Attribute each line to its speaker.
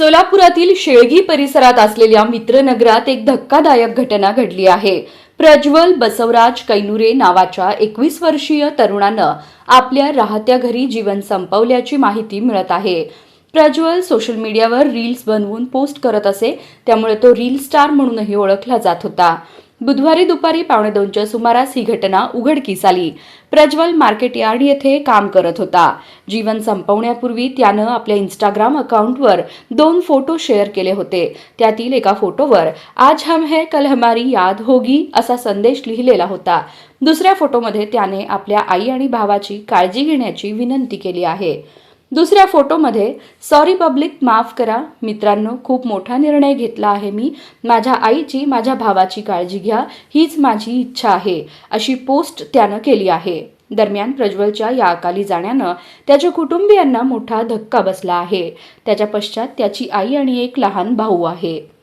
Speaker 1: सोलापुरातील शेळगी परिसरात असलेल्या मित्रनगरात एक धक्कादायक घटना घडली आहे. प्रज्वल बसवराज कैनुरे नावाच्या एकवीस वर्षीय तरुणानं आपल्या राहत्या घरी जीवन संपवल्याची माहिती मिळत आहे. प्रज्वल सोशल मीडियावर रील्स बनवून पोस्ट करत असे त्यामुळे तो रील स्टार म्हणूनही ओळखला जात होता. बुधवारी दुपारी पावणे दोनच्या सुमारास ही घटना उघडकीस आली. प्रज्वल मार्केट यार्ड येथे काम करत होता. जीवन संपवण्यापूर्वी त्यानं आपल्या इंस्टाग्राम अकाउंटवर दोन फोटो शेअर केले होते. त्यातील एका फोटोवर आज हम है कल हमारी याद होगी असा संदेश लिहिलेला होता. दुसऱ्या फोटोमध्ये त्याने आपल्या आई आणि भावाची काळजी घेण्याची विनंती केली आहे. दुसऱ्या फोटोमध्ये सॉरी पब्लिक माफ करा. मित्रांनो खूप मोठा निर्णय घेतला आहे मी. माझ्या आईची माझ्या भावाची काळजी घ्या. हीच माझी इच्छा आहे अशी पोस्ट त्यानं केली आहे. दरम्यान प्रज्वलच्या या अकाली जाण्यानं त्याच्या कुटुंबियांना मोठा धक्का बसला आहे. त्याच्या पश्चात त्याची आई आणि एक लहान भाऊ आहे.